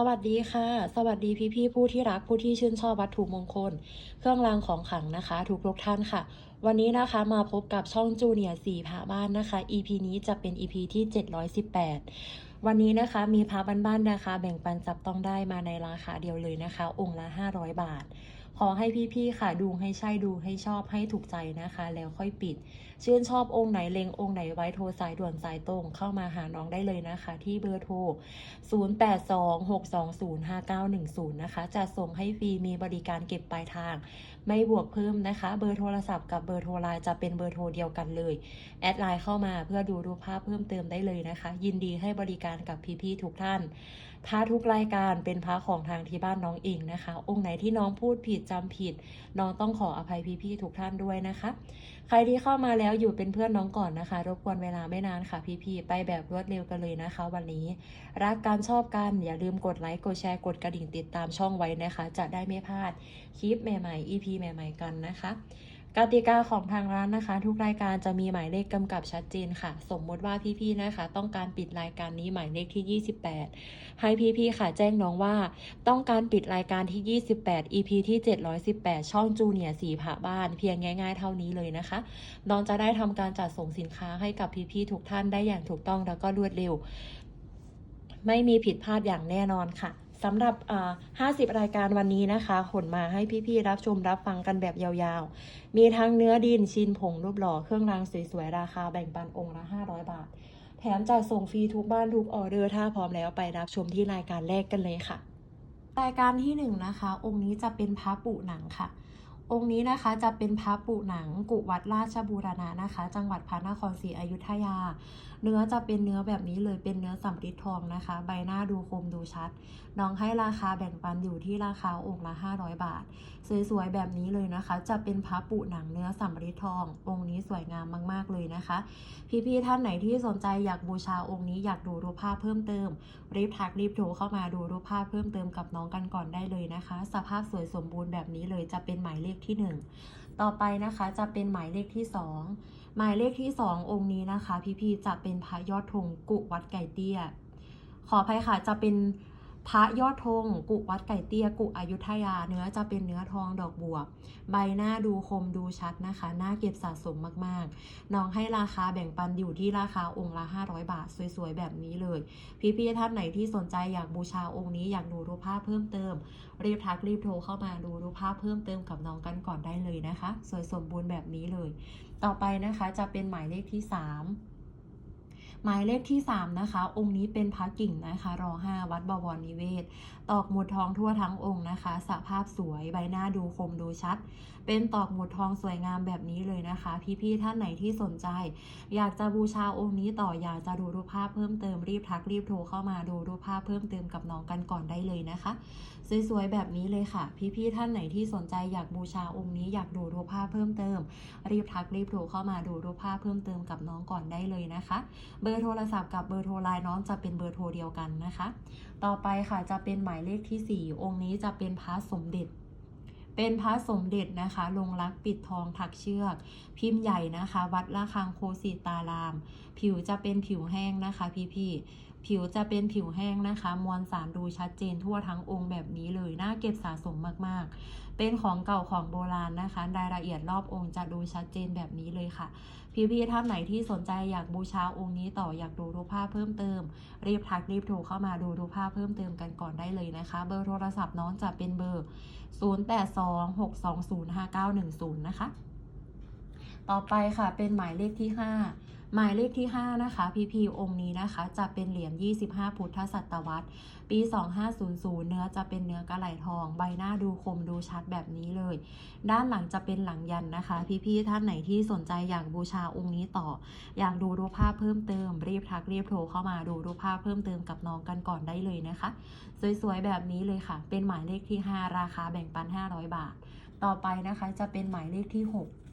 สวัสดีค่ะ สวัสดีพี่พี่ผู้ที่รักผู้ที่ชื่นชอบวัตถุมงคล เครื่องรางของขลังนะคะ ทุกทุกท่านค่ะ วันนี้นะคะมาพบกับช่องจูเนียร์สี่พระบ้านนะคะ EP นี้จะเป็น EP ที่ 718 วันนี้นะคะมีพระบ้านๆนะคะ แบ่งปันจับต้องได้มาในราคาเดียวเลยนะคะ องค์ละ 500 บาท ขอให้พี่ๆค่ะดูให้ใช่ดูให้ชอบให้ถูกใจนะคะ แล้วค่อยปิด ชื่นชอบองค์ไหนเลงองค์ไหนไว้โทรสายด่วนสายตรงเข้ามาหาน้องได้เลยนะคะ ที่เบอร์โทร 0826205910 นะคะจะส่งให้ฟรีมีบริการเก็บปลายทาง ไม่บวกเพิ่มนะคะ เบอร์โทรศัพท์กับเบอร์โทรไลน์จะเป็นเบอร์โทรเดียวกันเลย แอดไลน์เข้ามาเพื่อดูรูปภาพเพิ่มเติมได้เลยนะคะ ยินดีให้บริการกับพี่ๆทุกท่าน พระทุกรายการเป็นพระของทางที่บ้านน้องเองนะคะ องค์ไหนที่น้องพูดผิดจำผิด น้องต้องขออภัยพี่ๆทุกท่านด้วยนะคะ ใครที่เข้ามาแล้วอยู่เป็นเพื่อนน้องก่อนนะคะ รบกวนเวลาไม่นานค่ะพี่ๆไปแบบรวดเร็วกันเลยนะคะ วันนี้ รักการชอบกันอย่าลืมกดไลค์กดแชร์กดกระดิ่งติดตามช่องไว้นะคะ จะได้ไม่พลาดคลิปใหม่ๆ EP ใหม่ ๆ กันนะคะ กติกาของทางร้านนะคะ ทุกรายการจะมีหมายเลขกำกับชัดเจนค่ะ สมมติว่าพี่ๆนะคะ ต้องการปิดรายการนี้หมายเลขที่ 28 ให้พี่ๆค่ะแจ้งน้องว่า ต้องการปิดรายการที่ 28 EP ที่ 718 ช่องจูเนียร์สีผาบ้าน เพียงง่ายๆเท่านี้เลยนะคะ น้องจะได้ทำการจัดส่งสินค้าให้กับพี่ๆทุกท่านได้อย่างถูกต้องแล้วก็รวดเร็ว ไม่มีผิดพลาดอย่างแน่นอนค่ะ สำหรับ 50 รายการวันนี้นะคะ ขนมาให้พี่ๆ รับชมรับฟังกันแบบยาวๆ มีทั้งเนื้อดินชินผงรูปหล่อ เครื่องรางสวยๆ ราคาแบ่งปันองค์ละ 500 บาท แถมจัดส่งฟรีทุกบ้านทุกออเดอร์ ถ้าพร้อมแล้วไปรับชมที่รายการแรกกันเลยค่ะ รายการที่หนึ่งนะคะ องค์นี้จะเป็นพระปุหนังค่ะ องค์นี้นะคะจะเป็นพระปุหนังกุวัดราชบูรณะนะคะ จังหวัดพระนครศรีอยุธยา เนื้อจะเป็นเนื้อแบบนี้เลยเป็นเนื้อสำริดทองนะคะ ใบหน้าดูคมดูชัด น้องให้ราคาแบ่งปันอยู่ที่ราคาองค์ละ 500 บาท สวยๆแบบนี้เลยนะคะ จะเป็นพระปุหนังเนื้อสำริดทอง องค์นี้สวยงามมากๆเลยนะคะ พี่ๆท่านไหนที่สนใจอยากบูชาองค์นี้อยากดูรูปภาพเพิ่มเติม รีบทักรีบโทรเข้ามาดูรูปภาพเพิ่มเติมกับน้องกันก่อนได้เลยนะคะ สภาพสวยสมบูรณ์แบบนี้เลยจะเป็นหมายเลขที่ 1 ต่อไปนะคะจะเป็นหมายเลขที่สองหมายเลขที่สององค์นี้นะคะ พี่ๆจะเป็นพระยอดธงกุวัดไก่เตี้ย ขออภัยค่ะจะเป็น พระยอดธงกุวัดไก่เตี้ยกุอยุธยา เนื้อจะเป็นเนื้อทองดอกบัว ใบหน้าดูคมดูชัดนะคะ หน้าเก็บสะสมมากๆ น้องให้ราคาแบ่งปันอยู่ที่ราคาองค์ละ 500 บาท สวยๆ แบบนี้เลย พี่ๆท่านไหนที่สนใจอยากบูชาองค์นี้อยากดูรูปภาพเพิ่มเติม รีบทักรีบโทรเข้ามาดูรูปภาพเพิ่มเติมกับน้องกันก่อนได้เลยนะคะ สวยสมบูรณ์แบบนี้เลย ต่อไปนะคะจะเป็นหมายเลขที่ 3 หมายเลขที่ 3 นะคะ องค์นี้เป็นพระกิ่งนะคะรอ5วัดบวรนิเวศ ตอกหมุดทองทั่วทั้งองค์นะคะ สภาพสวยใบหน้าดูคมดูชัด เป็นตอกหมุดทองสวยงามแบบนี้เลยนะคะ พี่ๆท่านไหนที่สนใจ อยากจะบูชาองค์นี้ต่ออยากจะดูรูปภาพเพิ่มเติมรีบทักรีบโทรเข้ามาดูรูปภาพเพิ่มเติมกับน้องกันก่อนได้เลยนะคะ สวยๆแบบนี้เลยค่ะ พี่ๆท่านไหนที่สนใจอยากบูชาองค์นี้อยากดูรูปภาพเพิ่มเติม รีบทักรีบโทรเข้ามาดูรูปภาพเพิ่มเติมกับน้องก่อนได้เลยนะคะ เบอร์โทรศัพท์กับเบอร์โทรไลน์น้องจะเป็นเบอร์โทรเดียวกันนะคะ ต่อไปค่ะจะเป็นหมายเลขที่ 4 องค์นี้จะเป็นพระสมเด็จเป็นพระสมเด็จนะคะ ลงรักปิดทองถักเชือก พิมพ์ใหญ่นะคะ วัดละคังโคสิตาราม ผิวจะเป็นผิวแห้งนะคะ พี่ๆ ผิวจะเป็นผิวแห้งนะคะ มวลสารดูชัดเจนทั่วทั้งองค์แบบนี้เลย น่าเก็บสะสมมากๆ เป็นของเก่าของโบราณนะคะ รายละเอียดรอบองค์จะดูชัดเจนแบบนี้เลยค่ะ พี่ๆท่านไหนที่สนใจอยากบูชาองค์นี้ต่ออยากดูรูปภาพเพิ่มเติม รีบทักรีบโทรเข้ามาดูรูปภาพเพิ่มเติมกันก่อนได้เลยนะคะ เบอร์โทรศัพท์น้องจะเป็นเบอร์ 0826205910 นะคะ ต่อไปค่ะเป็นหมายเลขที่ 5 หมายเลขที่ 5 นะคะ พีพีองค์นี้นะคะ จะเป็นเหรียญ 25 พุทธศตวรรษ ปี 2500 เนื้อจะเป็นเนื้อกระไหลทอง ใบหน้าดูคมดูชัดแบบนี้เลย ด้านหลังจะเป็นหลังยันนะคะ พี่ๆท่านไหนที่สนใจอยากบูชาองค์นี้ต่อ อยากดูรูปภาพเพิ่มเติม รีบทักรีบโทรเข้ามาดูรูปภาพเพิ่มเติมกับน้องกันก่อนได้เลยนะคะ สวยๆแบบนี้เลยค่ะ เป็นหมายเลขที่ 5 ราคาแบ่งปัน 500 บาท ต่อไปนะคะจะเป็นหมายเลขที่ 6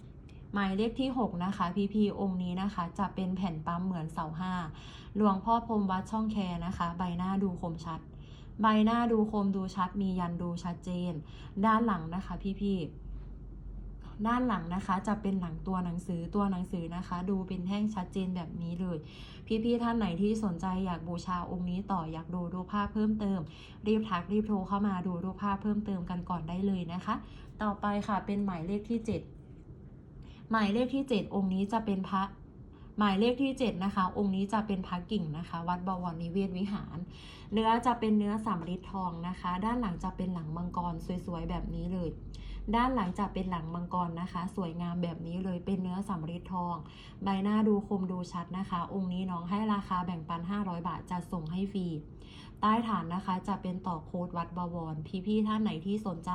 หมายเลขที่ 6 นะคะ พีพีองค์นี้นะคะ จะเป็นแผ่นปั๊มเหมือนเสาห้าหลวงพ่อพรมวัดช่องแคนะคะ ใบหน้าดูคมชัด ใบหน้าดูคมดูชัด มียันดูชัดเจน ด้านหลังนะคะ พี่พีด้านหลังนะคะจะเป็นหลังตัวหนังสือตัวหนังสือนะคะ ดูเป็นแท่งชัดเจนแบบนี้เลย พี่ๆท่านไหนที่สนใจอยากบูชาองค์นี้ต่ออยากดูรูปภาพเพิ่มเติม รีบทักรีบโทรเข้ามาดูรูปภาพเพิ่มเติมกันก่อนได้เลยนะคะ ต่อไปค่ะเป็นหมายเลขที่ 7 หมายเลขที่ 7 องค์นี้จะเป็นพระหมายเลขที่ 7 นะคะ องค์นี้จะเป็นพระกิ่งนะคะ วัดบวรนิเวศวิหาร เนื้อจะเป็นเนื้อสำริดทองนะคะ ด้านหลังจะเป็นหลังมังกรสวยๆแบบนี้เลย ด้านหลังจะเป็นหลังมังกรนะคะ สวยงามแบบนี้เลยเป็นเนื้อสำริดทอง ใบหน้าดูคมดูชัดนะคะ องค์นี้น้องให้ราคาแบ่งปัน 500 บาทจะส่งให้ฟรี ใต้ฐานนะคะ จะเป็นต่อโค้ดวัดบวร พี่ๆท่านไหนที่สนใจ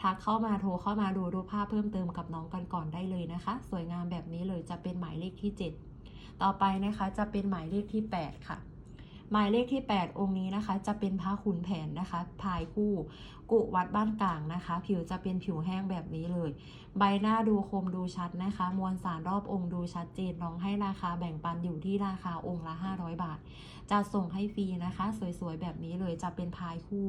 ทักเข้ามาโทรเข้ามาดูรูปภาพเพิ่มเติมกับน้องกันก่อนได้เลยนะคะ สวยงามแบบนี้เลยจะเป็นหมายเลขที่ 7 ต่อไปนะคะจะเป็นหมายเลขที่ 8 ค่ะหมายเลขที่ 8 องค์นี้นะคะ จะเป็นพระขุนแผนนะคะพายคู่กุวัดบ้านกลางนะคะ ผิวจะเป็นผิวแห้งแบบนี้เลย ใบหน้าดูคมดูชัดนะคะ มวลสารรอบองค์ดูชัดเจนน้องให้ราคาแบ่งปันอยู่ที่ราคาองค์ละ 500 บาท จะส่งให้ฟรีนะคะ สวยๆ แบบนี้เลยจะเป็นพายคู่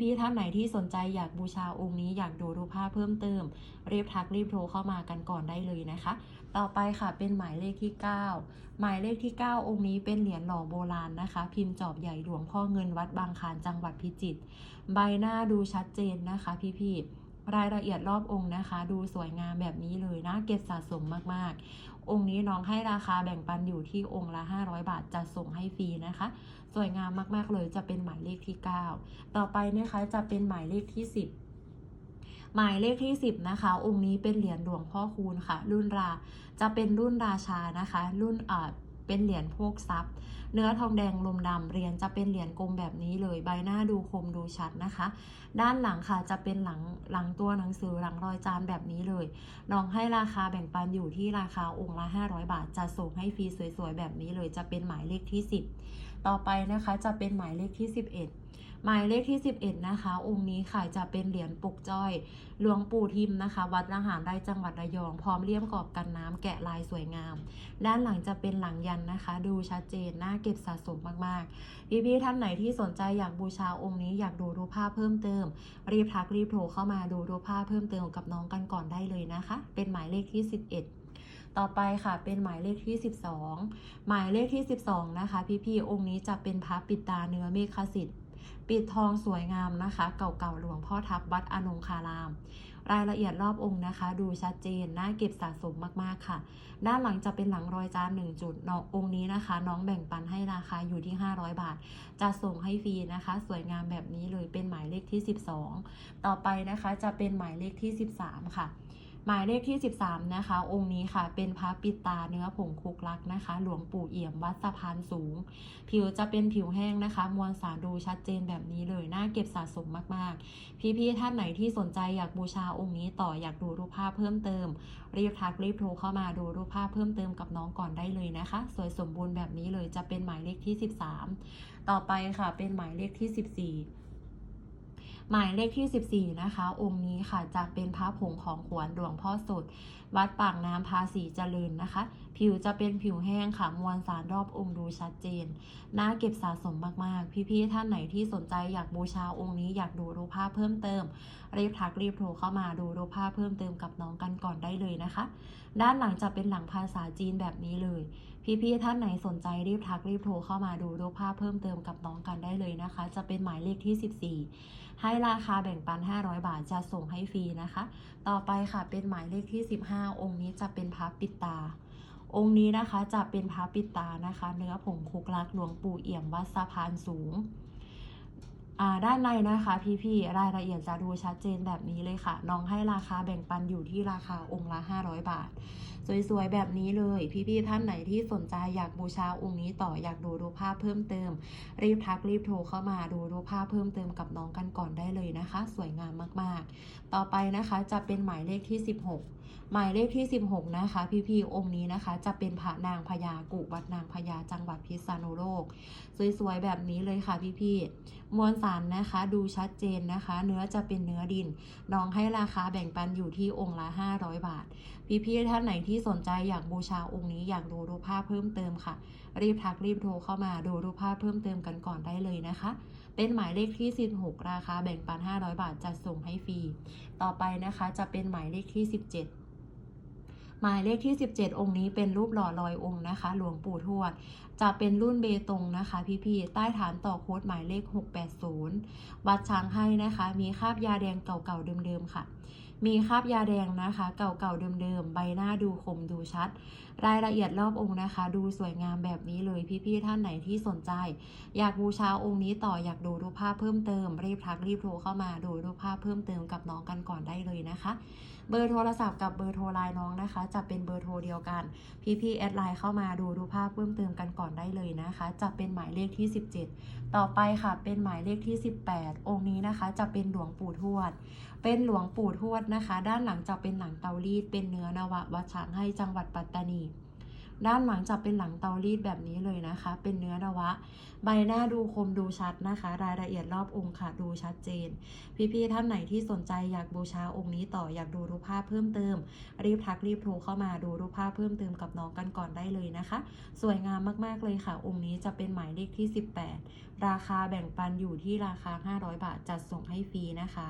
พี่ๆท่านไหนที่สนใจอยากบูชาองค์นี้อยากดูรูปภาพเพิ่มเติม รีบทักรีบโทรเข้ามากันก่อนได้เลยนะคะ ต่อไปค่ะเป็นหมายเลขที่ 9 หมายเลขที่ 9 องค์นี้เป็นเหรียญหล่อโบราณนะคะ พิมพ์จอบใหญ่หลวงพ่อเงินวัดบางคานจังหวัดพิจิตรใบหน้าดูชัดเจนนะคะพี่ๆรายละเอียดรอบองค์นะคะ ดูสวยงามแบบนี้เลยนะเก็บสะสมมากๆ องค์นี้น้องให้ราคาแบ่งปันอยู่ที่องค์ละ 500 บาทจะส่งให้ฟรีนะคะ สวยงามมากๆเลยจะเป็นหมายเลขที่ 9 ต่อไปนะคะจะเป็นหมายเลขที่ 10หมายเลขที่ 10 นะคะ องค์นี้เป็นเหรียญหลวงพ่อคูณค่ะ รุ่นรา จะเป็นรุ่นราชานะคะ รุ่นอ่า เป็นเหรียญพวกทรัพย์ เนื้อทองแดงลมดำเหรียญจะเป็นเหรียญกลมแบบนี้เลยใบหน้าดูคมดูชัดนะคะ ด้านหลังค่ะจะเป็นหลังหลังตัวหนังสือหลังรอยจานแบบนี้เลยน้องให้ราคาแบ่งปันอยู่ที่ราคาองค์ละ 500 บาท จะส่งให้ฟรีสวยๆแบบนี้เลยจะเป็นหมายเลขที่ 10 ต่อไปนะคะจะเป็นหมายเลขที่ 11หมายเลขที่ 11 นะคะ องค์นี้ค่ะจะเป็นเหรียญปุกจ้อยหลวงปู่ทิมนะคะ วัดละหารได้จังหวัดระยอง พร้อมเลี่ยมกรอบกันน้ำแกะลายสวยงาม ด้านหลังจะเป็นหลังยันนะคะ ดูชัดเจนน่าเก็บสะสมมากๆพี่ๆท่านไหนที่สนใจอยากบูชาองค์นี้อยากดูรูปภาพเพิ่มเติม รีบทักรีบโทรเข้ามาดูรูปภาพเพิ่มเติมกับน้องกันก่อนได้เลยนะคะ เป็นหมายเลขที่ 11ต่อไปค่ะเป็นหมายเลขที่ 12 หมายเลขที่ 12 นะคะ พี่ๆองค์นี้จะเป็นพระปิดตาเนื้อเมฆสิทธิ์ ปิดทองสวยงามนะคะ เก่าๆหลวงพ่อทับวัดอนงคาราม รายละเอียดรอบองค์นะคะ ดูชัดเจนน่าเก็บสะสมมากๆค่ะ ด้านหลังจะเป็นหลังรอยจานหนึ่งจุดน้ององค์นี้นะคะ น้องแบ่งปันให้ราคาอยู่ที่ 500 บาท จะส่งให้ฟรีนะคะ สวยงามแบบนี้เลยเป็นหมายเลขที่ 12 ต่อไปนะคะจะเป็นหมายเลขที่ 13 ค่ะ หมายเลขที่ 13 นะคะ องค์นี้ค่ะ เป็นพระปิตาเนื้อผงคุกลักนะคะ หลวงปู่เอี่ยมวัดสะพานสูง ผิวจะเป็นผิวแห้งนะคะ มวลสารดูชัดเจนแบบนี้เลย น่าเก็บสะสมมากๆ พี่ๆท่านไหนที่สนใจอยากบูชาองค์นี้ต่ออยากดูรูปภาพเพิ่มเติม รีบทักรีบโทรเข้ามาดูรูปภาพเพิ่มเติมกับน้องก่อนได้เลยนะคะ สวยสมบูรณ์แบบนี้เลยจะเป็นหมายเลขที่ 13 ต่อไปค่ะเป็นหมายเลขที่ 14 หมายเลขที่ 14 นะคะ องค์นี้ค่ะจะเป็นพระผงของขวัญหลวงพ่อสด วัดปากน้ำภาษีเจริญนะคะ ผิวจะเป็นผิวแห้งค่ะ มวลสารรอบองค์ดูชัดเจน น่าเก็บสะสมมาก ๆ พี่ ๆ ท่านไหนที่สนใจอยากบูชาองค์นี้อยากดูรูปภาพเพิ่มเติม รีบทักรีบโทรเข้ามาดูรูปภาพเพิ่มเติมกับน้องกันก่อนได้เลยนะคะ ด้านหลังจะเป็นหลังภาษาจีนแบบนี้เลย พี่ๆท่านไหนสนใจรีบทักรีบโทรเข้ามาดูรูปภาพเพิ่มเติมกับน้องกันได้เลยนะคะ จะเป็นหมายเลขที่ 14 ให้ราคาแบ่งปัน 500 บาทจะส่งให้ฟรีนะคะ ต่อไปค่ะเป็นหมายเลขที่ 15 องค์นี้จะเป็นพระปิดตา องค์นี้นะคะจะเป็นพระปิดตานะคะ เนื้อผงคุกลักหลวงปู่เอี่ยมวัดสะพานสูง ด้านในนะคะพี่ๆรายละเอียดจะดูชัดเจนแบบนี้เลยค่ะ น้องให้ราคาแบ่งปันอยู่ที่ราคาองค์ละ 500 บาท สวยๆแบบนี้เลย พี่ๆท่านไหนที่สนใจอยากบูชาองค์นี้ต่ออยากดูรูปภาพเพิ่มเติม รีบทักรีบโทรเข้ามาดูรูปภาพเพิ่มเติมกับน้องกันก่อนได้เลยนะคะ สวยงามมากๆ ต่อไปนะคะจะเป็นหมายเลขที่ 16 หมายเลขที่ 16 นะคะ พี่ๆองค์นี้นะคะ จะเป็นพระนางพญากุวัดนางพญาจังหวัดพิษณุโลก สวยๆ แบบนี้เลยค่ะพี่ๆมวลสารนะคะดูชัดเจนนะคะ เนื้อจะเป็นเนื้อดิน น้องให้ราคาแบ่งปันอยู่ที่องค์ละ 500 บาท พี่ๆท่านไหนที่สนใจอยากบูชาองค์นี้อยากดูรูปภาพเพิ่มเติมค่ะ รีบทักรีบโทรเข้ามาดูรูปภาพเพิ่มเติมกันก่อนได้เลยนะคะ เป็นหมายเลขที่ 16 ราคาแบ่งปัน 500 บาทจะส่งให้ฟรี ต่อไปนะคะจะเป็นหมายเลขที่ 17 หมายเลขที่ 17 องค์นี้เป็นรูปหล่อลอยองค์นะคะ หลวงปู่ทวด จะเป็นรุ่นเบตงนะคะ พี่ๆ ใต้ฐานต่อโค้ดหมายเลข 680 วัดช้างให้นะคะ มีคราบยาแดงเก่าๆเดิมๆค่ะ มีคราบยาแดงนะคะ เก่าๆเดิมๆ ใบหน้าดูคมดูชัด รายละเอียดรอบองค์นะคะ ดูสวยงามแบบนี้เลยพี่ๆ ท่านไหนที่สนใจ อยากบูชาองค์นี้ต่ออยากดูรูปภาพเพิ่มเติมรีบทักรีบโทรเข้ามาดูรูปภาพเพิ่มเติมกับน้องกันก่อนได้เลยนะคะ เบอร์โทรศัพท์กับเบอร์โทรไลน์น้องนะคะ จะเป็นเบอร์โทรเดียวกัน พี่ๆแอดไลน์เข้ามาดูดูภาพเพิ่มเติมกันก่อนได้เลยนะคะ จะเป็นหมายเลขที่ 17 ต่อไปค่ะ เป็นหมายเลขที่ 18 องค์นี้นะคะ จะเป็นหลวงปู่ทวด เป็นหลวงปู่ทวดนะคะ ด้านหลังจะเป็นหนังเตารีดเป็นเนื้อนวะวัดช้างให้จังหวัดปัตตานี ด้านหลังจะเป็นหลังเตารีดแบบนี้เลยนะคะ เป็นเนื้อนวะ ใบหน้าดูคมดูชัดนะคะ รายละเอียดรอบองค์ค่ะดูชัดเจน พี่ๆท่านไหนที่สนใจอยากบูชาองค์นี้ต่ออยากดูรูปภาพเพิ่มเติม รีบทักรีบโทรเข้ามาดูรูปภาพเพิ่มเติมกับน้องกันก่อนได้เลยนะคะ สวยงามมากๆเลยค่ะ องค์นี้จะเป็นหมายเลขที่ 18ราคาแบ่งปันอยู่ที่ราคา 500 บาท จัดส่งให้ฟรีนะคะ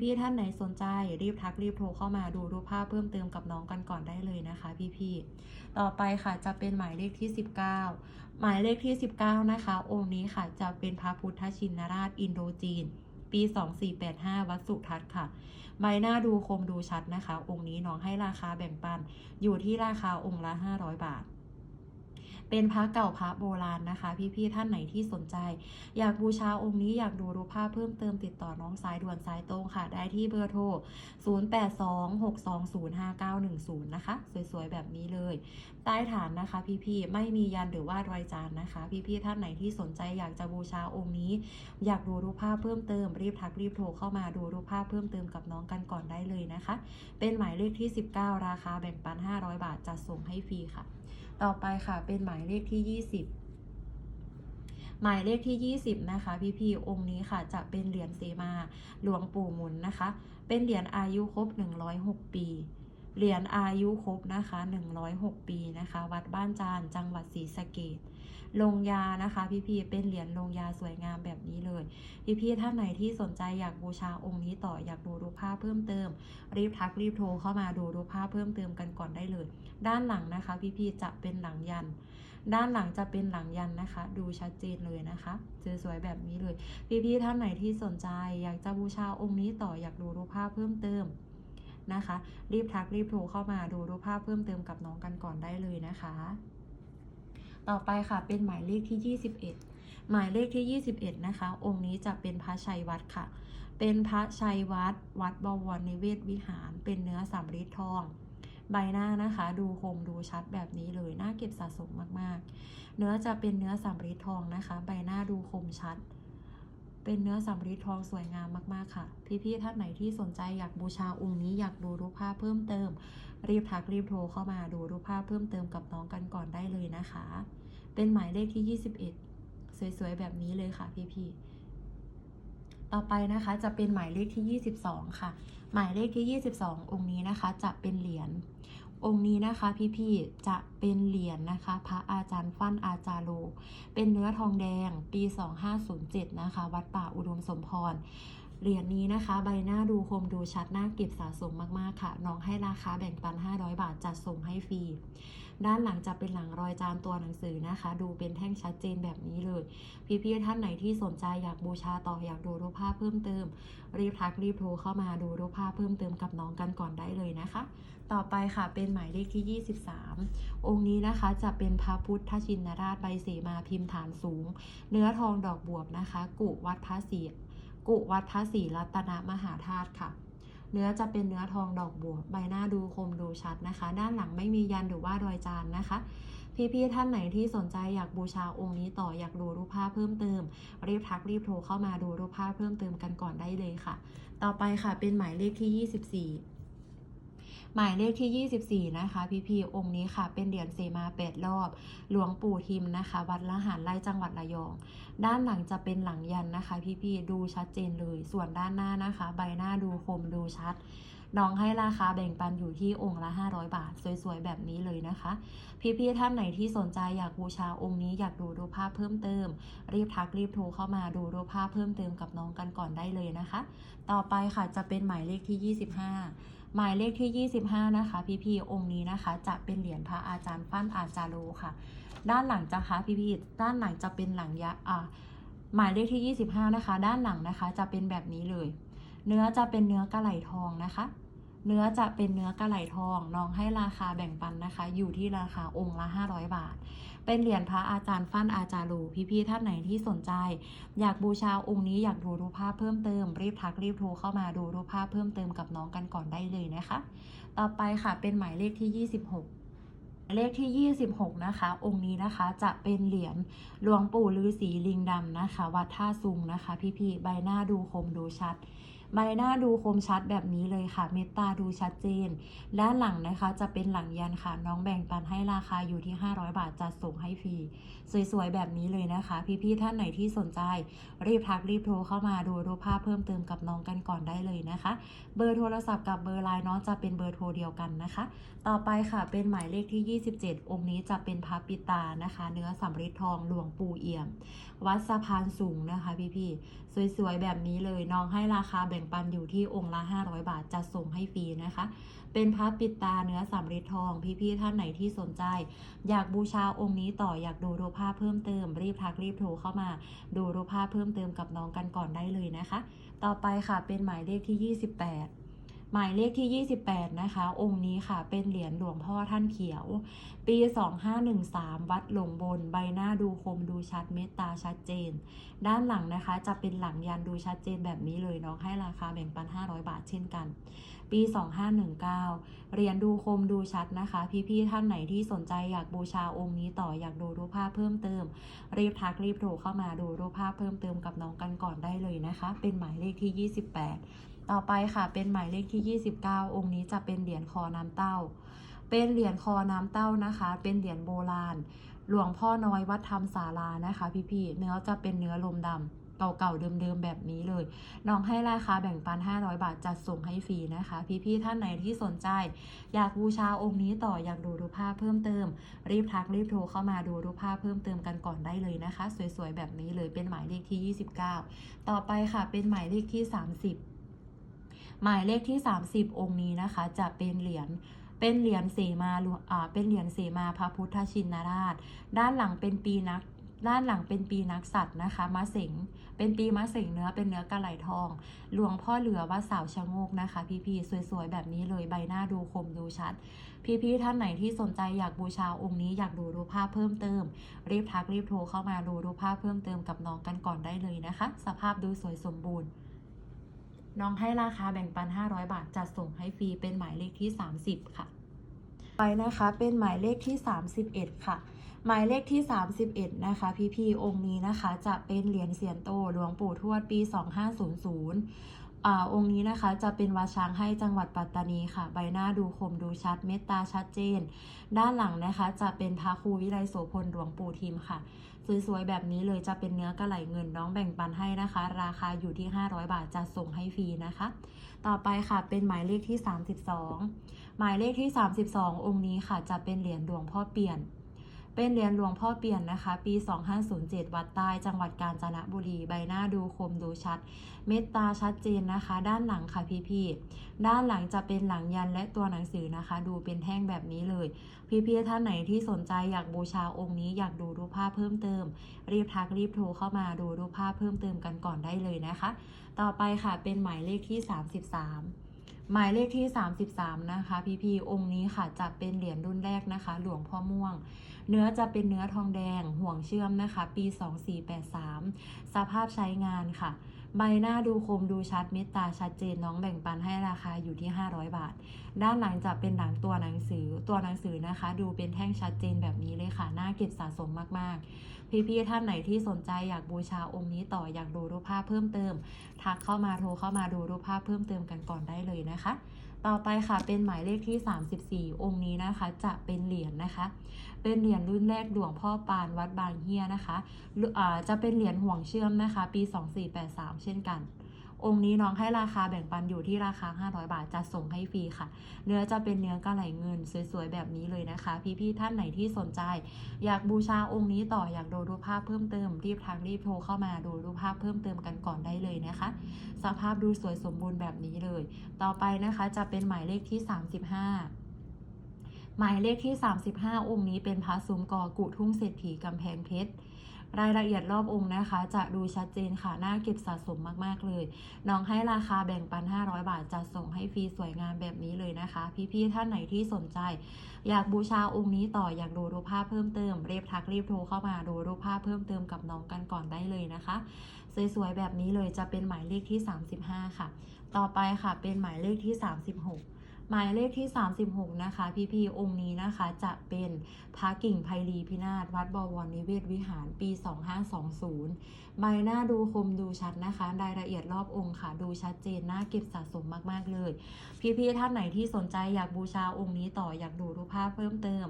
พี่ๆท่านไหนสนใจรีบทักรีบโทรเข้ามาดูรูปภาพเพิ่มเติมกับน้องกันก่อนได้เลยนะคะ พี่ๆต่อไปค่ะจะเป็นหมายเลขที่ 19 หมายเลขที่ 19 นะคะ องค์นี้ค่ะจะเป็นพระพุทธชินราชอินโดจีนปี 2485 วัดสุทัศน์ค่ะ ใบหน้าดูคมดูชัดนะคะ องค์นี้น้องให้ราคาแบ่งปัน อยู่ที่ราคาองค์ละ 500 บาท เป็นพระเก่าพระโบราณนะคะ พี่ๆท่านไหนที่สนใจ อยากบูชาองค์นี้อยากดูรูปภาพเพิ่มเติมติดต่อน้องสายด่วนสายตรงค่ะ ได้ที่เบอร์โทร 0826205910 นะคะ สวยๆ แบบนี้เลย ใต้ฐานนะคะ พี่ๆไม่มียันหรือว่ารอยจานนะคะ พี่ๆท่านไหนที่สนใจอยากจะบูชาองค์นี้ อยากดูรูปภาพเพิ่มเติมรีบทักรีบโทรเข้ามาดูรูปภาพเพิ่มเติมกับน้องกันก่อนได้เลยนะคะ เป็นหมายเลขที่ 19 ราคาแบ่งปัน 500 บาทจัดส่งให้ฟรีค่ะ ต่อไปค่ะเป็นหมายเลขที่ 20 หมายเลขที่ 20 นะคะ พี่พีองค์นี้ค่ะจะเป็นเหรียญเซมาหลวงปู่หมุนนะคะ เป็นเหรียญอายุครบ 106 ปี เหรียญอายุครบนะคะ 106 ปีนะคะ วัดบ้านจานจังหวัดศรีสะเกด ลงยานะคะ พี่ๆเป็นเหรียญลงยาสวยงามแบบนี้เลย พี่ๆท่านไหนที่สนใจอยากบูชาองค์นี้ต่ออยากดูรูปภาพเพิ่มเติม รีบทักรีบโทรเข้ามาดูรูปภาพเพิ่มเติมกันก่อนได้เลย ด้านหลังนะคะ พี่ๆจะเป็นหลังยัน ด้านหลังจะเป็นหลังยันนะคะ ดูชัดเจนเลยนะคะสวยๆแบบนี้เลย พี่ๆท่านไหนที่สนใจ อยากจะบูชาองค์นี้ต่ออยากดูรูปภาพเพิ่มเติมนะคะ รีบทักรีบโทรเข้ามาดูรูปภาพเพิ่มเติมกับน้องกันก่อนได้เลยนะคะ ต่อไปค่ะเป็นหมายเลขที่ 21 หมายเลขที่ 21 นะคะ องค์นี้จะเป็นพระชัยวัดค่ะ เป็นพระชัยวัดวัดบวรนิเวศวิหาร เป็นเนื้อสำริดทอง ใบหน้านะคะ ดูคมดูชัดแบบนี้เลยน่าเก็บสะสมมากๆ เนื้อจะเป็นเนื้อสำริดทองนะคะ ใบหน้าดูคมชัดเป็นเนื้อสำริดทองสวยงามมาก ๆ ค่ะ พี่ ๆ ท่านไหนที่สนใจอยากบูชาองค์นี้อยากดูรูปภาพเพิ่มเติม รีบทักรีบโทรเข้ามาดูรูปภาพเพิ่มเติมกับน้องกันก่อนได้เลยนะคะ เป็นหมายเลขที่ 21 สวยๆ แบบนี้เลยค่ะพี่ๆ ต่อไปนะคะจะเป็นหมายเลขที่ 22 ค่ะ หมายเลขที่ 22 องค์นี้นะคะ จะเป็นเหรียญองค์นี้นะคะพี่ๆจะเป็นเหรียญนะคะ พระอาจารย์ฟั่นอาจารโลเป็นเนื้อทองแดงปี 2507 นะคะ วัดป่าอุดมสมพร เหรียญนี้นะคะ ใบหน้าดูคมดูชัดหน่าเก็บสะสมมากๆค่ะ น้องให้ราคาแบ่งปัน 500 บาทจัดส่งให้ฟรี ด้านหลังจะเป็นหลังรอยจานตัวหนังสือนะคะ ดูเป็นแท่งชัดเจนแบบนี้เลย พี่ๆท่านไหนที่สนใจอยากบูชาต่ออยากดูรูปภาพเพิ่มเติม รีบทักรีบโทรเข้ามาดูรูปภาพเพิ่มเติมกับน้องกันก่อนได้เลยนะคะ ต่อไปค่ะเป็นหมายเลขที่ 23 องค์นี้นะคะจะเป็นพระพุทธชินราชใบเสมาพิมพ์ฐานสูง เนื้อทองดอกบวบนะคะ กุวัดพระศรี กุวัดพระศรีรัตนมหาธาตุค่ะ เนื้อจะเป็นเนื้อทองดอกบัวใบหน้าดูคมดูชัดนะคะ ด้านหลังไม่มียันหรือว่ารอยจานนะคะ พี่ๆท่านไหนที่สนใจอยากบูชาองค์นี้ต่ออยากดูรูปภาพเพิ่มเติม รีบทักรีบโทรเข้ามาดูรูปภาพเพิ่มเติมกันก่อนได้เลยค่ะ ต่อไปค่ะเป็นหมายเลขที่ 24 หมายเลขที่ 24 นะคะ พี่ๆองค์นี้ค่ะ เป็นเหรียญเสมาแปดรอบ หลวงปู่ทิมนะคะ วัดละหารไร่จังหวัดระยอง ด้านหลังจะเป็นหลังยันนะคะ พี่ๆดูชัดเจนเลย ส่วนด้านหน้านะคะ ใบหน้าดูคมดูชัดน้องให้ราคาแบ่งปันอยู่ที่องค์ละ 500 บาท สวยๆ แบบนี้เลยนะคะ พี่ๆท่านไหนที่สนใจอยากบูชาองค์นี้อยากดูรูปภาพเพิ่มเติม รีบทักรีบโทรเข้ามาดูรูปภาพเพิ่มเติมกับน้องกันก่อนได้เลยนะคะ ต่อไปค่ะจะเป็นหมายเลขที่ 25 หมายเลขที่ 25 นะคะ พี่พีองค์นี้นะคะ จะเป็นเหรียญพระอาจารย์ฟั่นอาจารย์โลค่ะ ด้านหลังจะคะพี่พีด้านหลังจะเป็นหลังยะอ่าหมายเลขที่ 25 นะคะ ด้านหลังนะคะ จะเป็นแบบนี้เลย เนื้อจะเป็นเนื้อกระไหลทองนะคะ เนื้อจะเป็นเนื้อกระไหลทองน้องให้ราคาแบ่งปันนะคะ อยู่ที่ราคาองค์ละ 500 บาท เป็นเหรียญพระอาจารย์ฟั่นอาจารย์โลพี่ๆท่านไหนที่สนใจ อยากบูชาองค์นี้อยากดูรูปภาพเพิ่มเติม รีบทักรีบโทรเข้ามาดูรูปภาพเพิ่มเติมกับน้องกันก่อนได้เลยนะคะ ต่อไปค่ะเป็นหมายเลขที่ 26เลขที่ 26 นะคะ องค์นี้นะคะจะเป็นเหรียญหลวงปู่ฤาษีลิงดำนะคะ วัดท่าซุงนะคะ พี่ๆ ใบหน้าดูคมดูชัด ใบหน้าดูคมชัดแบบนี้เลยค่ะ เมตตาดูชัดเจน และหลังนะคะจะเป็นหลังยันค่ะ น้องแบ่งปันให้ราคาอยู่ที่ 500 บาทจัดส่งให้ฟรีสวยๆ แบบนี้เลยนะคะ พี่ๆท่านไหนที่สนใจ รีบทักรีบโทรเข้ามาดูรูปภาพเพิ่มเติมกับน้องกันก่อนได้เลยนะคะ เบอร์โทรศัพท์กับเบอร์ไลน์น้องจะเป็นเบอร์โทรเดียวกันนะคะ ต่อไปค่ะเป็นหมายเลขที่ 27 องค์นี้จะเป็นพระปิตานะคะ เนื้อสำริดทองหลวงปู่เอี่ยม วัดสะพานสูงนะคะ พี่ๆสวยๆ แบบนี้เลยน้องให้ราคาแบ่งปันอยู่ที่องค์ละ 500 บาทจะส่งให้ฟรีนะคะ เป็นพระปิดตาเนื้อสำริดทอง พี่ๆท่านไหนที่สนใจ อยากบูชาองค์นี้ต่ออยากดูรูปภาพเพิ่มเติม รีบทักรีบโทรเข้ามา ดูรูปภาพเพิ่มเติมกับน้องกันก่อนได้เลยนะคะ ต่อไปค่ะเป็นหมายเลขที่ 28หมายเลขที่ 28 นะคะ องค์นี้ค่ะ เป็นเหรียญหลวงพ่อท่านเขียว ปี 2513 วัดหลงบน ใบหน้าดูคมดูชัดเมตตาชัดเจน ด้านหลังนะคะ จะเป็นหลังยันดูชัดเจนแบบนี้เลยน้องให้ราคาแบ่งปัน 500 บาทเช่นกัน ปี 2519 เรียญดูคมดูชัดนะคะ พี่ๆท่านไหนที่สนใจอยากบูชาองค์นี้ต่ออยากดูรูปภาพเพิ่มเติม รีบทักรีบโทรเข้ามาดูรูปภาพเพิ่มเติมกับน้องกันก่อนได้เลยนะคะ เป็นหมายเลขที่ 28 ต่อไปค่ะเป็นหมายเลขที่ 29 องค์นี้จะเป็นเหรียญคอน้ำเต้า เป็นเหรียญคอน้ำเต้านะคะ เป็นเหรียญโบราณ หลวงพ่อน้อยวัดธรรมศาลานะคะ พี่ๆเนื้อจะเป็นเนื้อลมดำ เก่าๆเดิมๆแบบนี้เลย น้องให้ราคาแบ่งปัน 500 บาทจัดส่งให้ฟรีนะคะ พี่ๆท่านไหนที่สนใจ อยากบูชาองค์นี้ต่ออยากดูรูปภาพเพิ่มเติม รีบทักรีบโทรเข้ามาดูรูปภาพเพิ่มเติมกันก่อนได้เลยนะคะ สวยๆแบบนี้เลยเป็นหมายเลขที่ 29 ต่อไปค่ะเป็นหมายเลขที่ 30 หมายเลขที่ 30 องค์นี้นะคะ จะเป็นเหรียญเป็นเหรียญเสมาอ่าเป็นเหรียญเสมาพระพุทธชินราช ด้านหลังเป็นปีนัก ด้านหลังเป็นปีนักสัตว์นะคะมะเสงเป็นปีมะเสงเนื้อเป็นเนื้อกระไหลทอง หลวงพ่อเหลือวัดสาวชะโงกนะคะ พี่ๆสวยๆแบบนี้เลยใบหน้าดูคมดูชัด พี่ๆท่านไหนที่สนใจอยากบูชาองค์นี้อยากดูรูปภาพเพิ่มเติม รีบทักรีบโทรเข้ามาดูรูปภาพเพิ่มเติมกับน้องกันก่อนได้เลยนะคะ สภาพดูสวยสมบูรณ์น้องให้ราคาแบ่งปัน 500 บาท จัดส่งให้ฟรีเป็นหมายเลขที่ 30 ค่ะ ไปนะคะ เป็นหมายเลขที่ 31 ค่ะ หมายเลขที่ 31 นะคะ พี่พีองค์นี้นะคะ จะเป็นเหรียญเสียนโตหลวงปู่ทวดปี 2500อ่าองค์นี้นะคะจะเป็นวัดช้างให้จังหวัดปัตตานีค่ะ ใบหน้าดูคมดูชัด เมตตาชัดเจน ด้านหลังนะคะ จะเป็นพระครูวิไลโสพลหลวงปู่ทิมค่ะสวยๆแบบนี้เลยจะเป็นเนื้อกระไหลเงินน้องแบ่งปันให้นะคะ ราคาอยู่ที่ 500 บาทจะส่งให้ฟรีนะคะ ต่อไปค่ะเป็นหมายเลขที่ 32 หมายเลขที่ 32 องค์นี้ค่ะ จะเป็นเหรียญหลวงพ่อเปลี่ยน เป็นเหรียญหลวงพ่อเปลี่ยนนะคะ ปี 2507 วัดใต้ จังหวัดกาญจนบุรี ใบหน้าดูคมดูชัด เมตตาชัดเจนนะคะ ด้านหลังค่ะพี่ๆ ด้านหลังจะเป็นหลังยันและตัวหนังสือนะคะ ดูเป็นแท่งแบบนี้เลย พี่ๆ ท่านไหนที่สนใจอยากบูชาองค์นี้อยากดูรูปภาพเพิ่มเติม รีบทักรีบโทรเข้ามาดูรูปภาพเพิ่มเติมกันก่อนได้เลยนะคะ ต่อไปค่ะเป็นหมายเลขที่ 33หมายเลขที่ 33 นะคะ พี่พีองค์นี้ค่ะจะเป็นเหรียญรุ่นแรกนะคะ หลวงพ่อม่วง เนื้อจะเป็นเนื้อทองแดงห่วงเชื่อมนะคะ ปี 2483 สภาพใช้งานค่ะ ใบหน้าดูคมดูชัดเมตตาชัดเจนน้องแบ่งปันให้ราคาอยู่ที่ 500 บาท ด้านหลังจะเป็นหลังตัวหนังสือตัวหนังสือนะคะ ดูเป็นแท่งชัดเจนแบบนี้เลยค่ะน่าเก็บสะสมมากๆ พี่ๆท่านไหนที่สนใจอยากบูชาองค์นี้ต่ออยากดูรูปภาพเพิ่มเติม ทักเข้ามาโทรเข้ามาดูรูปภาพเพิ่มเติมกันก่อนได้เลยนะคะ ต่อไปค่ะเป็นหมายเลขที่ 34 องค์นี้นะคะ จะเป็นเหรียญนะคะ เป็นเหรียญรุ่นแรกหลวงพ่อปานวัดบางเฮียนะคะะจะเป็นเหรียญห่วงเชื่อมนะคะ ปี 2483 เช่นกัน องค์นี้น้องให้ราคาแบ่งปันอยู่ที่ราคา 500 บาทจะส่งให้ฟรีค่ะ เนื้อจะเป็นเนื้อกระไหลเงินสวยๆแบบนี้เลยนะคะ พี่ๆท่านไหนที่สนใจ อยากบูชาองค์นี้ต่ออยากดูรูปภาพเพิ่มเติมรีบทางรีบโทรเข้ามาดูรูปภาพเพิ่มเติมกันก่อนได้เลยนะคะ สภาพดูสวยสมบูรณ์แบบนี้เลย ต่อไปนะคะจะเป็นหมายเลขที่ 35หมายเลขที่ 35 องค์นี้เป็นพระซุ้มกอกุทุ่งเศรษฐีกำแพงเพชร รายละเอียดรอบองค์นะคะ จะดูชัดเจนค่ะ น่าเก็บสะสมมากๆเลย น้องให้ราคาแบ่งปัน 500 บาทจะส่งให้ฟรีสวยงามแบบนี้เลยนะคะ พี่ๆท่านไหนที่สนใจ อยากบูชาองค์นี้ต่ออยากดูรูปภาพเพิ่มเติมรีบทักรีบโทรเข้ามาดูรูปภาพเพิ่มเติมกับน้องกันก่อนได้เลยนะคะสวยๆแบบนี้เลยจะเป็นหมายเลขที่ 35 ค่ะ ต่อไปค่ะเป็นหมายเลขที่ 36 หมายเลขที่ 36 นะคะ พี่ๆองค์นี้นะคะจะเป็นพระกิ่งไพรีพินาศวัดบวรนิเวศวิหารปี 2520 ใบหน้าดูคมดูชัดนะคะ รายละเอียดรอบองค์ค่ะ ดูชัดเจนน่าเก็บสะสมมากๆเลย พี่ๆท่านไหนที่สนใจอยากบูชาองค์นี้ต่ออยากดูรูปภาพเพิ่มเติม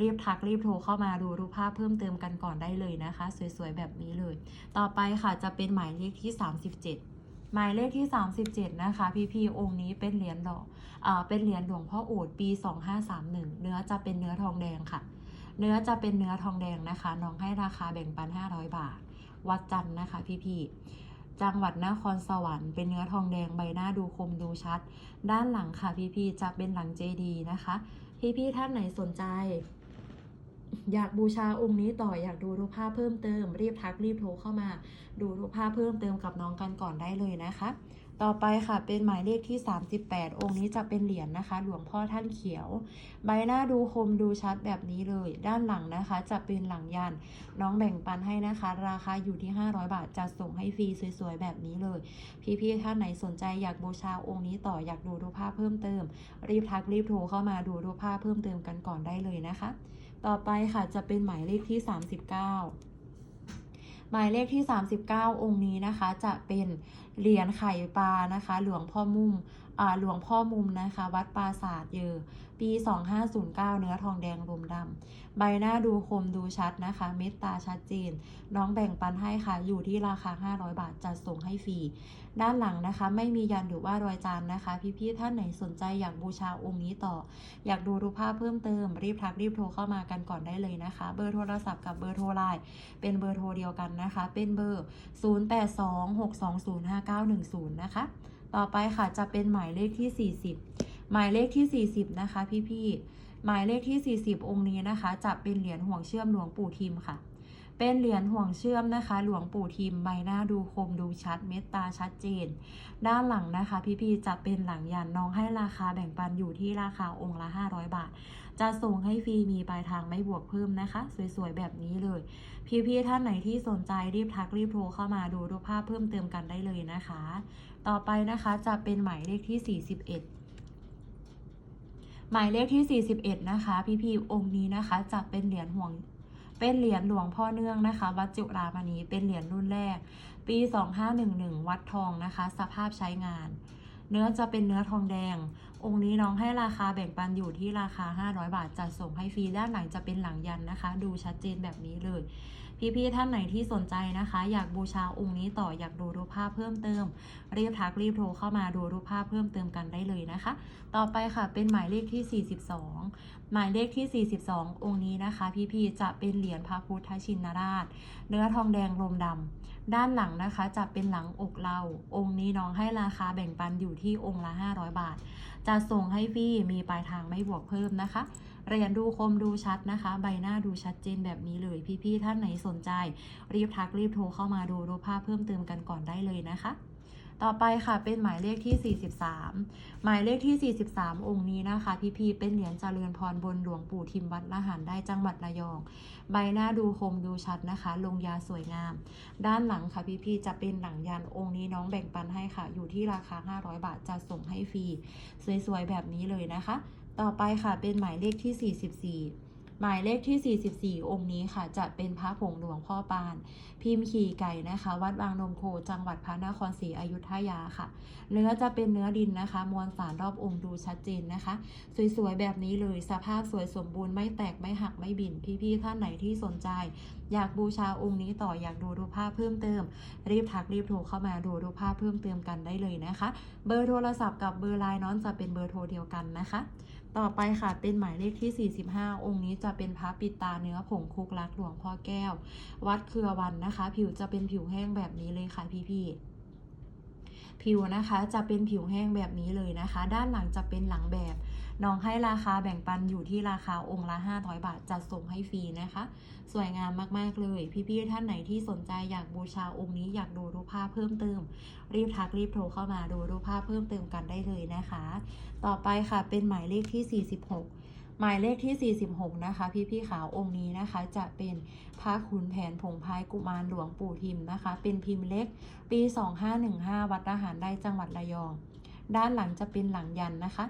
รีบทักรีบโทรเข้ามาดูรูปภาพเพิ่มเติมกันก่อนได้เลยนะคะ สวยๆแบบนี้เลย ต่อไปค่ะจะเป็นหมายเลขที่ 37 หมายเลขที่ 37 นะคะ พี่ๆองค์นี้เป็นเหรียญหล่ออเป็นเหรียญหลวงพ่อโอดปี 2531 เนื้อจะเป็นเนื้อทองแดงค่ะ เนื้อจะเป็นเนื้อทองแดงนะคะ น้องให้ราคาแบ่งปัน 500 บาท วัดจันนะคะพี่ๆจังหวัดนครสวรรค์เป็นเนื้อทองแดงใบหน้าดูคมดูชัด ด้านหลังค่ะพี่ๆจะเป็นหลังเจดีนะคะ พี่ๆท่านไหนสนใจ อยากบูชาองค์นี้ต่ออยากดูรูปภาพเพิ่มเติม รีบทักรีบโทรเข้ามา ดูรูปภาพเพิ่มเติมกับน้องกันก่อนได้เลยนะคะ ต่อไปค่ะเป็นหมายเลขที่ 38 องค์นี้จะเป็นเหรียญนะคะ หลวงพ่อท่านเขียว ใบหน้าดูคมดูชัดแบบนี้เลย ด้านหลังนะคะ จะเป็นหลังยัน น้องแบ่งปันให้นะคะ ราคาอยู่ที่ 500 บาทจะส่งให้ฟรีสวยๆแบบนี้เลย พี่ๆท่านไหนสนใจอยากบูชาองค์นี้ต่ออยากดูรูปภาพเพิ่มเติม รีบทักรีบโทรเข้ามาดูรูปภาพเพิ่มเติมกันก่อนได้เลยนะคะ ต่อไปค่ะจะเป็นหมายเลขที่ 39 หมายเลขที่ 39 องค์นี้นะคะจะเป็นเหรียญไข่ปลานะคะ หลวงพ่อมุมอ่าหลวงพ่อมุมนะคะ วัดปราสาทเยอ ปี 2509 เนื้อทองแดงรมดำ ใบหน้าดูคมดูชัดนะคะ เม็ดตาชัดเจน น้องแบ่งปันให้ค่ะ อยู่ที่ราคา 500 บาท จัดส่งให้ฟรี ด้านหลังนะคะ ไม่มียันหรือว่ารอยจานนะคะ พี่ๆ ท่านไหนสนใจอยากบูชาองค์นี้ต่อ อยากดูรูปภาพเพิ่มเติม รีบทักรีบโทรเข้ามากันก่อนได้เลยนะคะ เบอร์โทรศัพท์กับเบอร์โทรไลน์ เป็นเบอร์โทรเดียวกันนะคะ เป็นเบอร์ 0826205910 นะคะ ต่อไปค่ะ จะเป็นหมายเลขที่ 40 หมายเลขที่ 40 นะคะ พี่ๆหมายเลขที่ 40 องค์นี้นะคะ จะเป็นเหรียญห่วงเชื่อมหลวงปู่ทิมค่ะ เป็นเหรียญห่วงเชื่อมนะคะ หลวงปู่ทิมใบหน้าดูคมดูชัด เม็ดตาชัดเจน ด้านหลังนะคะ พี่ๆจะเป็นหลังยันน้องให้ราคาแบ่งปันอยู่ที่ราคาองค์ละ 500 บาทจะส่งให้ฟรีมีปลายทางไม่บวกเพิ่มนะคะ สวยๆ แบบนี้เลย พี่ๆท่านไหนที่สนใจรีบทักรีบโทรเข้ามาดูรูปภาพเพิ่มเติมกันได้เลยนะคะ ต่อไปนะคะจะเป็นหมายเลขที่ 41 หมายเลขที่ 41 นะคะ พี่ๆองค์นี้นะคะ จะเป็นเหรียญห่วงเป็นเหรียญหลวงพ่อเนื่องนะคะ วัดจุฬามณีเป็นเหรียญรุ่นแรก ปี 2511 วัดทองนะคะ สภาพใช้งาน เนื้อจะเป็นเนื้อทองแดง องค์นี้น้องให้ราคาแบ่งปันอยู่ที่ราคา 500 บาทจัดส่งให้ฟรีด้านหลังจะเป็นหลังยันนะคะ ดูชัดเจนแบบนี้เลย พี่ๆท่านไหนที่สนใจนะคะ อยากบูชาองค์นี้ต่ออยากดูรูปภาพเพิ่มเติม รีบทักรีบโทรเข้ามาดูรูปภาพเพิ่มเติมกันได้เลยนะคะ ต่อไปค่ะเป็นหมายเลขที่ 42 หมายเลขที่ 42 องค์นี้นะคะ พี่ๆจะเป็นเหรียญพระพุทธชินราช เนื้อทองแดงลมดำด้านหลังนะคะจะเป็นหลังอกเราองค์นี้น้องให้ราคาแบ่งปันอยู่ที่องค์ละ 500 บาท จะส่งให้ฟรีมีปลายทางไม่บวกเพิ่มนะคะเรียนดูคมดูชัดนะคะ ใบหน้าดูชัดเจนแบบนี้เลย พี่ๆท่านไหนสนใจ รีบทักรีบโทรเข้ามาดูรูปภาพเพิ่มเติมกันก่อนได้เลยนะคะ ต่อไปค่ะเป็นหมายเลขที่ 43 หมายเลขที่ 43 องค์นี้นะคะพี่พีเป็นเหรียญเจริญพรบนหลวงปู่ทิมวัดละหารได้จังหวัดระยอง ใบหน้าดูคมดูชัดนะคะ ลงยาสวยงาม ด้านหลังค่ะพี่พีจะเป็นหลังยันองค์นี้น้องแบ่งปันให้ค่ะ อยู่ที่ราคา 500 บาทจะส่งให้ฟรีสวยๆแบบนี้เลยนะคะ ต่อไปค่ะเป็นหมายเลขที่ 44 หมายเลขที่ 44 องค์นี้ค่ะ จะเป็นพระผงหลวงพ่อปาน พิมพ์ขี่ไก่นะคะ วัดบางนมโคจังหวัดพระนครศรีอยุธยาค่ะ เนื้อจะเป็นเนื้อดินนะคะ มวลสารรอบองค์ดูชัดเจนนะคะ สวยๆ แบบนี้เลยสภาพสวยสมบูรณ์ไม่แตกไม่หักไม่บินพี่ๆท่านไหนที่สนใจ อยากบูชาองค์นี้ต่ออยากดูรูปภาพเพิ่มเติม รีบทักรีบโทรเข้ามาดูรูปภาพเพิ่มเติมกันได้เลยนะคะ เบอร์โทรศัพท์กับเบอร์ไลน์น้องจะเป็นเบอร์โทรเดียวกันนะคะ ต่อไปค่ะเป็นหมายเลขที่ 45 องค์นี้จะเป็นพระปิดตาเนื้อผงคุกรักหลวงพ่อแก้ว วัดเครือวันนะคะ ผิวจะเป็นผิวแห้งแบบนี้เลยค่ะพี่ๆ ผิวนะคะ จะเป็นผิวแห้งแบบนี้เลยนะคะ ด้านหลังจะเป็นหลังแบบ น้องให้ราคาแบ่งปันอยู่ที่ราคาองค์ละ 500 บาท จัดส่งให้ฟรีนะคะ สวยงามมากๆเลย พี่ๆท่านไหนที่สนใจอยากบูชาองค์นี้อยากดูรูปภาพเพิ่มเติม รีบทักรีบโทรเข้ามาดูรูปภาพเพิ่มเติมกันได้เลยนะคะ ต่อไปค่ะเป็นหมายเลขที่ 46 หมายเลขที่ 46 นะคะ พี่พี่ขาวองค์นี้นะคะ จะเป็นพระขุนแผนผงพายกุมารหลวงปู่ทิมนะคะ เป็นพิมพ์เล็กปี 2515 วัดทหารได้จังหวัดระยอง ด้านหลังจะเป็นหลังยันนะคะ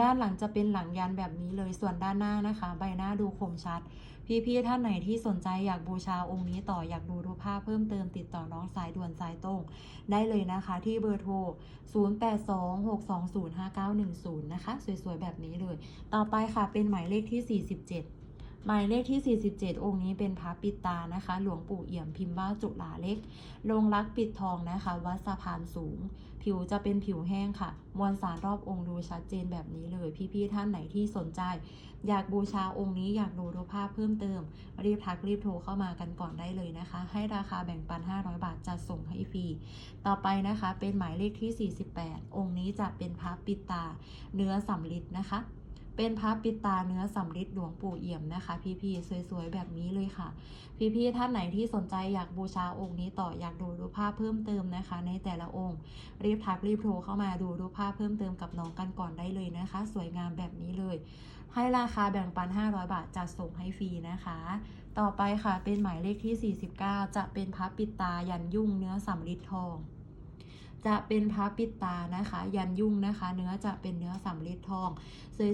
ด้านหลังจะเป็นหลังยันแบบนี้เลยส่วนด้านหน้านะคะ ใบหน้าดูคมชัด พี่ๆท่านไหนที่สนใจอยากบูชาองค์นี้ต่ออยากดูรูปภาพเพิ่มเติมติดต่อน้องสายด่วนสายตรง ได้เลยนะคะที่เบอร์โทร 0826205910 นะคะ สวยๆ แบบนี้เลย ต่อไปค่ะเป็นหมายเลขที่ 47หมายเลขที่ 47 องค์นี้เป็นพระปิตานะคะ หลวงปู่เอี่ยมพิมพ์ว่าจุฬาเล็ก ลงรักปิดทองนะคะ วัดสะพานสูง ผิวจะเป็นผิวแห้งค่ะ มวลสารรอบองค์ดูชัดเจนแบบนี้เลย พี่ๆท่านไหนที่สนใจ อยากบูชาองค์นี้อยากดูรูปภาพเพิ่มเติม รีบทักรีบโทรเข้ามากันก่อนได้เลยนะคะ ให้ราคาแบ่งปัน 500 บาทจัดส่งให้ฟรี ต่อไปนะคะเป็นหมายเลขที่ 48 องค์นี้จะเป็นพระปิตา เนื้อสำลิดนะคะ เป็นพระปิดตาเนื้อสำริดหลวงปู่เอี่ยมนะคะ พี่ๆสวยๆแบบนี้เลยค่ะ พี่ๆท่านไหนที่สนใจอยากบูชาองค์นี้ต่ออยากดูรูปภาพเพิ่มเติมนะคะ ในแต่ละองค์ รีบทักรีบโทรเข้ามาดูรูปภาพเพิ่มเติมกับน้องกันก่อนได้เลยนะคะ สวยงามแบบนี้เลย ให้ราคาแบ่งปัน 500 บาทจัดส่งให้ฟรีนะคะ ต่อไปค่ะเป็นหมายเลขที่ 49 จะเป็นพระปิดตายันยุ่งเนื้อสำริดทอง จะเป็นพระปิดตานะคะ ยันยุ่งนะคะ เนื้อจะเป็นเนื้อสำริดทอง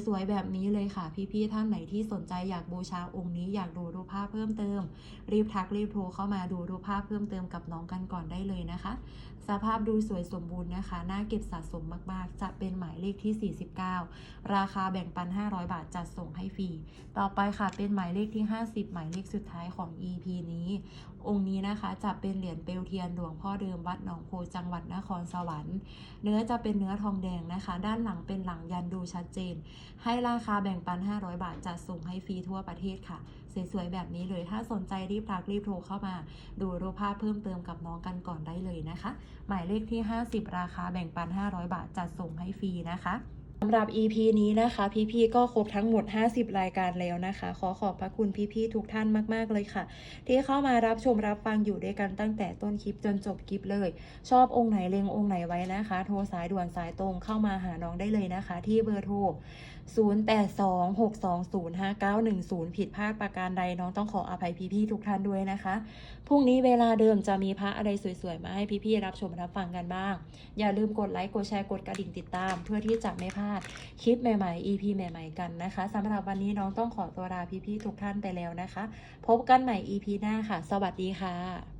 สวยๆแบบนี้เลยค่ะ พี่ๆท่านไหนที่สนใจอยากบูชาองค์นี้อยากดูรูปภาพเพิ่มเติม รีบทักรีบโทรเข้ามาดูรูปภาพเพิ่มเติมกับน้องกันก่อนได้เลยนะคะ สภาพดูสวยสมบูรณ์นะคะ น่าเก็บสะสมมากๆ จะเป็นหมายเลขที่ 49 ราคาแบ่งปัน 500 บาทจัดส่งให้ฟรี ต่อไปค่ะเป็นหมายเลขที่ 50 หมายเลขสุดท้ายของ EP นี้ องค์นี้นะคะจะเป็นเหรียญเปลวเทียนหลวงพ่อเดิมวัดหนองโพจังหวัดนครสวรรค์ เนื้อจะเป็นเนื้อทองแดงนะคะ ด้านหลังเป็นหลังยันดูชัดเจน ให้ราคาแบ่งปัน 500 บาทจัดส่งให้ฟรีทั่วประเทศค่ะ สวยๆแบบนี้เลยถ้าสนใจรีบทักรีบโทรเข้ามา ดูรูปภาพเพิ่มเติมกับน้องกันก่อนได้เลยนะคะ หมายเลขที่ 50 ราคาแบ่งปัน 500 บาทจัดส่งให้ฟรีนะคะสำหรับ EP นี้นะคะ พี่ๆก็ครบทั้งหมด 50 รายการแล้วนะคะ ขอขอบพระคุณพี่ๆทุกท่านมากๆเลยค่ะ ที่เข้ามารับชมรับฟังอยู่ด้วยกันตั้งแต่ต้นคลิปจนจบคลิปเลย ชอบองค์ไหนเลงองค์ไหนไว้นะคะ โทรสายด่วนสายตรงเข้ามาหาน้องได้เลยนะคะ ที่เบอร์โทร 0826205910 ผิดพลาดประการใดน้องต้องขออภัยพี่ๆทุกท่านด้วยนะคะ พรุ่งนี้เวลาเดิมจะมีพระอะไรสวยๆ มาให้พี่ๆรับชมรับฟังกันบ้าง อย่าลืมกดไลค์ กดแชร์ กดกระดิ่งติดตาม เพื่อที่จะไม่พลาดคลิปใหม่ๆ EP ใหม่ๆ กันนะคะสำหรับวันนี้น้องต้องขอตัวลาพี่ๆทุกท่านไปแล้วนะคะ พบกันใหม่ EP หน้าค่ะ สวัสดีค่ะ